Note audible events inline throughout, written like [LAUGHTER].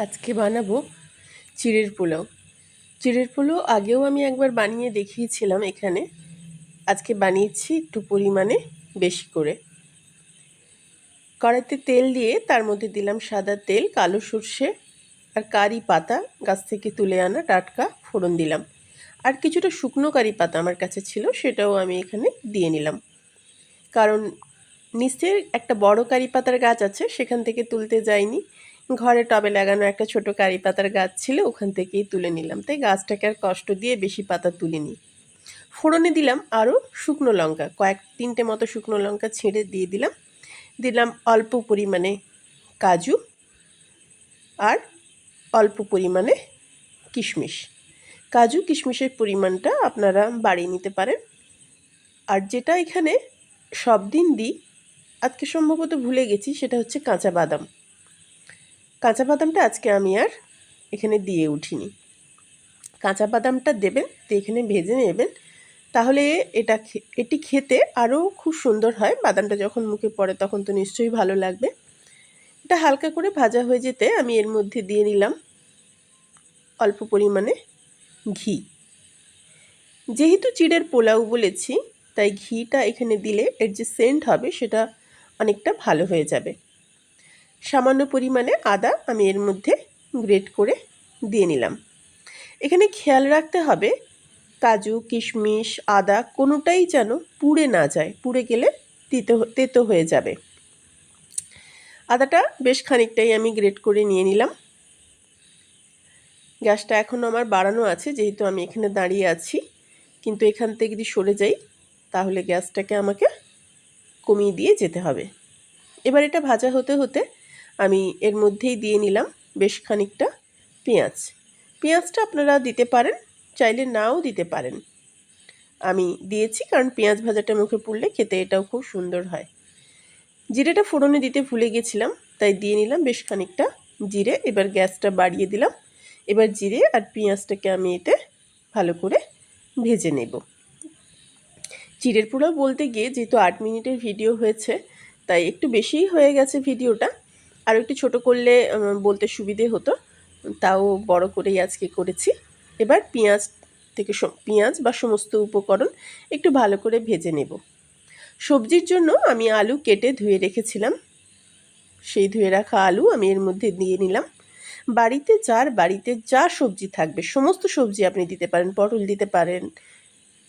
আজকে বানাবো চিড়ের পোলাও। চিড়ের পোলাও আগেও আমি একবার বানিয়ে দেখিয়েছিলাম এখানে। আজকে বানিয়েছি একটু পরিমাণে বেশি করে। কড়াইতে তেল দিয়ে তার মধ্যে দিলাম সাদা তেল, কালো সর্ষে আর কারি পাতা। গাছ থেকে তুলে আনা টাটকা ফোড়ন দিলাম। আর কিছুটা শুকনো কারি পাতা আমার কাছে ছিল, সেটাও আমি এখানে দিয়ে নিলাম। কারণ নিচের একটা বড় কারি পাতার গাছ আছে, সেখান থেকে তুলতে যাইনি। ঘরে টবে লাগানো একটা ছোট কারি পাতার গাছ ছিল, ওখান থেকেই তুলে নিলাম। তাই গাছটাকে আর কষ্ট দিয়ে বেশি পাতা তুলিনি। ফোড়নে দিলাম আরও শুকনো লঙ্কা, কয়েক তিনটে মতো শুকনো লঙ্কা ছেড়ে দিয়ে দিলাম। দিলাম অল্প পরিমাণে কাজু আর অল্প পরিমাণে কিশমিশ। কাজু কিশমিশের পরিমাণটা আপনারা বাড়িয়ে নিতে পারেন। আর যেটা এখানে সব দিন দিই, আজকে সম্ভবত ভুলে গেছি, সেটা হচ্ছে কাঁচা বাদাম। কাঁচা বাদামটা আজকে আমি আর এখানে দিয়ে উঠিনি। কাঁচা বাদামটা দেবেন তো এখানে ভেজে নেবেন। তাহলে এটা এটি খেতে আরও খুব সুন্দর হয়। বাদামটা যখন মুখে পড়ে তখন তো নিশ্চয়ই ভালো লাগবে। এটা হালকা করে ভাজা হয়ে যেতে আমি এর মধ্যে দিয়ে নিলাম অল্প পরিমাণে ঘি। যেহেতু চিড়ের পোলাও বলেছি, তাই ঘিটা এখানে দিলে এর যে সেন্ট হবে সেটা অনেকটা ভালো হয়ে যাবে। সামান্য পরিমাণে আদা আমি এর মধ্যে গ্রেট করে দিয়ে নিলাম। এখানে খেয়াল রাখতে হবে, কাজু, কিশমিশ, আদা কোনোটাই যেন পুড়ে না যায়, পুড়ে গেলে তিতো, তেতো হয়ে যাবে। আদাটা বেশ খানিকটাই আমি গ্রেট করে নিয়ে নিলাম। গ্যাসটা এখনও আমার বাড়ানো আছে, যেহেতু আমি এখানে দাঁড়িয়ে আছি। কিন্তু এখান থেকে যদি সরে যাই, তাহলে গ্যাসটাকে আমাকে কমিয়ে দিয়ে যেতে হবে। এবার এটা ভাজা হতে হতে আমি এর মধ্যেই দিয়ে নিলাম বেশ খানিকটা পেঁয়াজ। পেঁয়াজটা আপনারা দিতে পারেন, চাইলে নাও দিতে পারেন। আমি দিয়েছি কারণ পেঁয়াজ ভাজাটা মুখে পড়লে খেতে এটাও খুব সুন্দর হয়। জিরেটা ফোড়নে দিতে ভুলে গেছিলাম, তাই দিয়ে নিলাম বেশ খানিকটা জিরে। এবার গ্যাসটা বাড়িয়ে দিলাম। এবার জিরে আর পেঁয়াজটাকে আমি এতে ভালো করে ভেজে নেব। চিড়ের পোড়াও বলতে গিয়ে যেহেতু আট মিনিটের ভিডিও হয়েছে, তাই একটু বেশিই হয়ে গেছে ভিডিওটা। আর একটু ছোট করলে বলতে সুবিধে হতো। তাও বড় করেই আজকে করেছি। এবার পেঁয়াজ থেকে পেঁয়াজ বা সমস্ত উপকরণ একটু ভালো করে ভেজে নেব। সবজির জন্য আমি আলু কেটে ধুয়ে রেখেছিলাম। সেই ধুয়ে রাখা আলু আমি এর মধ্যে দিয়ে নিলাম। বাড়িতে যার, বাড়িতে যা সবজি থাকবে, সমস্ত সবজি আপনি দিতে পারেন। পটল দিতে পারেন,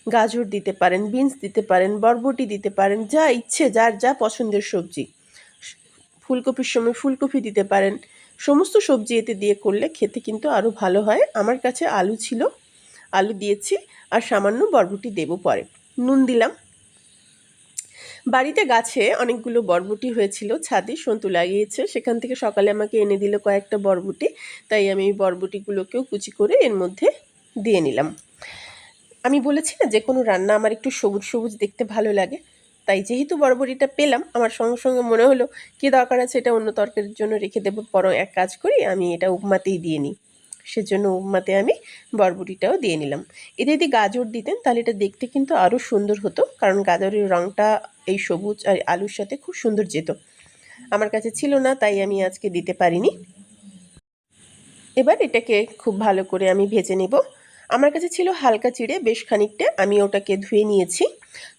গাজর দিতে পারেন, বিনস দিতে পারেন, বরবটি দিতে পারেন, যা ইচ্ছে, যার যা পছন্দের সবজি। ফুলকপির সময় ফুলকপি দিতে পারেন। সমস্ত সবজি এতে দিয়ে করলে খেতে কিন্তু আরও ভালো হয়। আমার কাছে আলু ছিল, আলু দিয়েছি আর সামান্য বরবটি দেব পরে। নুন দিলাম। বাড়িতে গাছে অনেকগুলো বরবটি হয়েছিল, ছাদে সন্তু লাগিয়েছে। সেখান থেকে সকালে আমাকে এনে দিল কয়েকটা বরবটি, তাই আমি এই বরবটিগুলোকেও কুচি করে এর মধ্যে দিয়ে নিলাম। আমি বলেছি না যে কোনো রান্না আমার একটু সবুজ সবুজ দেখতে ভালো লাগে। তাই যেহেতু বড়বড়িটা পেলাম, আমার সঙ্গে সঙ্গে মনে হলো, কী দরকার আছে এটা অন্য তরকারির জন্য রেখে দেবো পরও এক কাজ করি, আমি এটা উপমাতেই দিয়ে নিই। সেজন্য উপমাতে আমি বরবটিটাও দিয়ে নিলাম। এতে যদি গাজর দিতেন, তাহলে এটা দেখতে কিন্তু আরও সুন্দর হতো, কারণ গাজরের রঙটা এই সবুজ আর আলুর সাথে খুব সুন্দর যেত। আমার কাছে ছিল না, তাই আমি আজকে দিতে পারিনি। এবার এটাকে খুব ভালো করে আমি ভেজে নেব। আমার কাছে ছিল হালকা চিড়ে, বেশ খানিকটা আমি ওটাকে ধুয়ে নিয়েছি।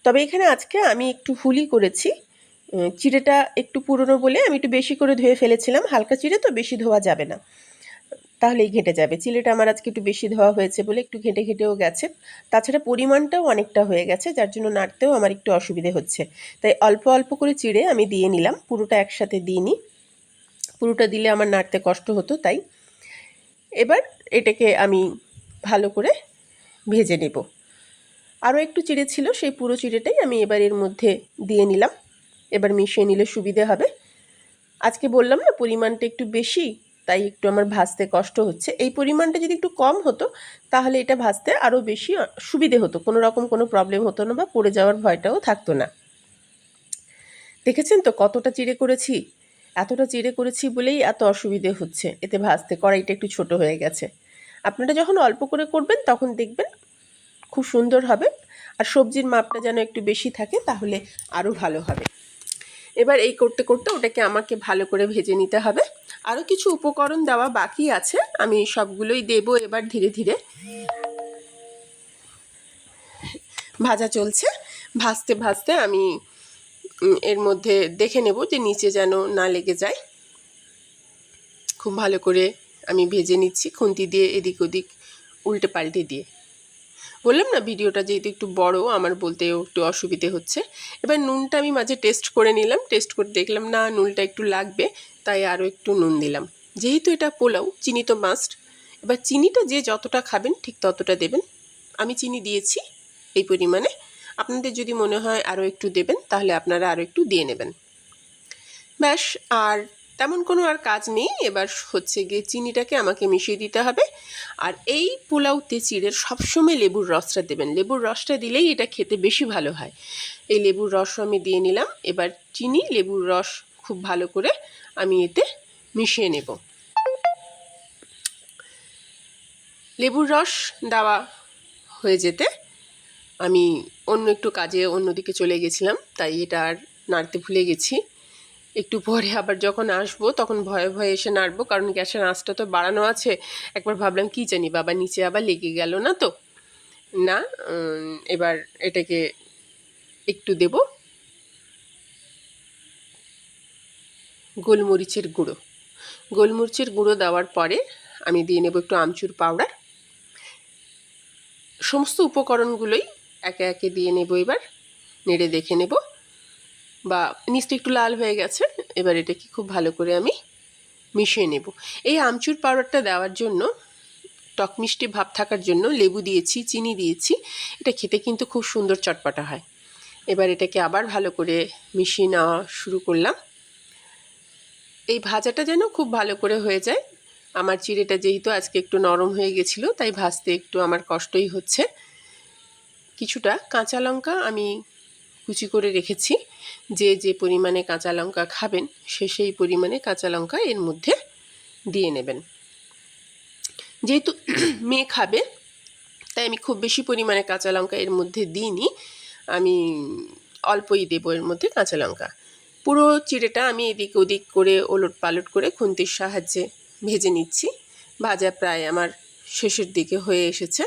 তবে এখানে আজকে আমি একটু ভুলই করেছি। চিড়েটা একটু পুরনো বলে আমি একটু বেশি করে ধুয়ে ফেলেছিলাম। হালকা চিড়ে তো বেশি ধোয়া যাবে না। তাহলেই ঘেঁটে যাবে। চিলেটা আমার আজকে একটু বেশি ধোয়া হয়েছে বলে একটু ঘেঁটে ঘেঁটেও গেছে। তাছাড়া পরিমাণটাও অনেকটা হয়ে গেছে, যার জন্য নাড়তেও আমার একটু অসুবিধে হচ্ছে। তাই অল্প অল্প করে চিড়ে আমি দিয়ে নিলাম। পুরোটা একসাথে দিইনি পুরোটা দিলে আমার নাড়তে কষ্ট হতো, তাই। এবার এটাকে আমি ভালো করে ভেজে নেব। আরও একটু চিড়ে ছিল, সেই পুরো চিড়েটাই আমি এবার এর মধ্যে দিয়ে নিলাম। এবার মিশিয়ে নিলে সুবিধে হবে। আজকে বললাম না, পরিমাণটা একটু বেশি, তাই একটু আমার ভাজতে কষ্ট হচ্ছে। এই পরিমাণটা যদি একটু কম হতো, তাহলে এটা ভাজতে আরও বেশি সুবিধে হতো। কোনো রকম কোনো প্রবলেম হতো না বা পড়ে যাওয়ার ভয়টাও থাকতো না। দেখেছেন তো কতটা চিড়ে করেছি? এতটা চিড়ে করেছি বলেই এত অসুবিধে হচ্ছে। এতে ভাজতে কড়াইটা একটু ছোট হয়ে গেছে। আপনারা যখন অল্প করে করবেন, তখন দেখবেন খুব সুন্দর হবে। আর সবজির মাপটা যেন একটু বেশি থাকে, তাহলে আরও ভালো হবে। এবার এই করতে করতে ওটাকে আমাকে ভালো করে ভেজে নিতে হবে। আরও কিছু উপকরণ দেওয়া বাকি আছে, আমি সবগুলোই দেবো এবার ধীরে ধীরে। ভাজা চলছে। ভাজতে ভাজতে আমি এর মধ্যে দেখে নেব যে নিচে যেন না লেগে যায়। খুব ভালো করে আমি ভেজে নিচ্ছি, খুন্তি দিয়ে এদিক ওদিক উল্টে পাল্টে দিয়ে। বললাম না, ভিডিওটা যেহেতু একটু বড়, আমার বলতেও একটু অসুবিধে হচ্ছে। এবার নুনটা আমি মাঝে টেস্ট করে নিলাম, টেস্ট করে দেখলাম না, নুনটা একটু লাগবে, তাই আরও একটু নুন দিলাম। যেহেতু এটা পোলাও, চিনি তো মাস্ট এবার চিনিটা যে যতটা খাবেন ঠিক ততটা দেবেন। আমি চিনি দিয়েছি এই পরিমাণে, আপনাদের যদি মনে হয় আরও একটু দেবেন, তাহলে আপনারা আরও একটু দিয়ে নেবেন। ব্যাস, আর তেমন কোনো আর কাজ নেই। এবার হচ্ছে গিয়ে চিনিটাকে আমাকে মিশিয়ে দিতে হবে। আর এই পোলাওতে চিড়ের সবসময় লেবুর রসটা দেবেন। লেবুর রসটা দিলেই এটা খেতে বেশি ভালো হয়। এই লেবুর রসও আমি দিয়ে নিলাম। এবার চিনি, লেবুর রস খুব ভালো করে আমি এতে মিশিয়ে নেব। লেবুর রস দেওয়া হয়ে যেতে আমি অন্য একটু কাজে অন্যদিকে চলে গেছিলাম। তাই এটা আর নাড়তে ভুলে গেছি। একটু পরে আবার যখন আসব, তখন ভয়ে ভয়ে এসে নাড়বো। কারণ গ্যাসের আঁচটা তো বাড়ানো আছে। একবার ভাবলাম, কি জানি, বাবা, নিচে আবার লেগে গেল না তো? না এবার এটাকে একটু দেব। গোলমরিচের গুঁড়ো। গোলমরিচের গুঁড়ো দেওয়ার পরে আমি দিয়ে নেব একটু আমচুর পাউডার। সমস্ত উপকরণগুলোই একে একে দিয়ে নেব এবার। নেড়ে দেখে নেব। বা নিচটা একটু লাল হয়ে গেছে, এবার এটাকে খুব ভালো করে আমি মিশিয়ে নেব। এই আমচুর পাউডারটা দেওয়ার জন্য, টক মিষ্টি ভাব থাকার জন্য লেবু দিয়েছি, চিনি দিয়েছি, এটা খেতে কিন্তু খুব সুন্দর চটপটা হয়। এবার এটাকে আবার ভালো করে মিশিয়ে নেওয়া শুরু করলাম। এই ভাজাটা যেন খুব ভালো করে হয়ে যায়। আমার চিড়েটা যেহেতু আজকে একটু নরম হয়ে গেছিল, তাই ভাজতে একটু আমার কষ্টই হচ্ছে। কিছুটা কাঁচা লঙ্কা আমি কুচি করে রেখেছি। যে যে পরিমাণে কাঁচা লঙ্কা খাবেন, সে, সেই পরিমাণে কাঁচা লঙ্কা এর মধ্যে দিয়ে নেবেন। যেহেতু [CLEARS THROAT] মেয়ে খাবে, তাই আমি খুব বেশি পরিমাণে কাঁচা লঙ্কা এর মধ্যে দিইনি। আমি অল্পই দেবো এর মধ্যে কাঁচা লঙ্কা। পুরো চিড়েটা আমি এদিক ওদিক করে, ওলট পালট করে খুন্তির সাহায্যে ভেজে নিচ্ছি। ভাজা প্রায় আমার শেষের দিকে হয়ে এসেছে।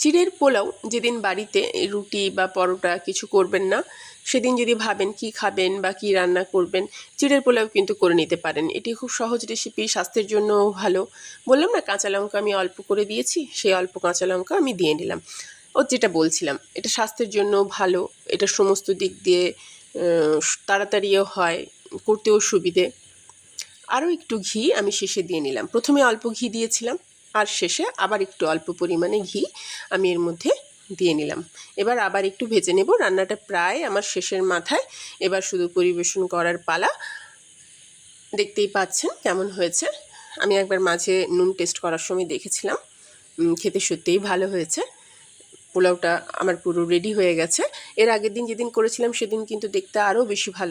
চিড়ের পোলাও যেদিন বাড়িতে রুটি বা পরোটা কিছু করবেন না, সেদিন যদি ভাবেন কি খাবেন বা কি রান্না করবেন, চিড়ের পোলাও কিন্তু করে নিতে পারেন। এটি খুব সহজ রেসিপি স্বাস্থ্যের জন্যও ভালো। বললাম না কাঁচা লঙ্কা আমি অল্প করে দিয়েছি, সেই অল্প কাঁচা লঙ্কা আমি দিয়ে নিলাম। ও যেটা বলছিলাম, এটা স্বাস্থ্যের জন্য ভালো, এটা সমস্ত দিক দিয়ে তাড়াতাড়িও হয়, করতেও সুবিধে। আরও একটু ঘি আমি শেষে দিয়ে নিলাম। প্রথমে অল্প ঘি দিয়েছিলাম আর শেষে আবার একটু অল্প পরিমাণে ঘি আমি এর মধ্যে দিয়ে নিলাম। এবার আবার একটু ভেজে নেব। রান্নাটা প্রায় আমার শেষের মাথায়। এবার শুধু পরিবেশন করার পালা। দেখতেই পাচ্ছেন কেমন হয়েছে। আমি একবার মাঝে নুন টেস্ট করার সময় দেখেছিলাম। খেতে সত্যিই ভালো হয়েছে। পোলাওটা আমার পুরো রেডি হয়ে গেছে। এর আগের দিন যেদিন করেছিলাম, সেদিন কিন্তু দেখতে আরও বেশি ভালো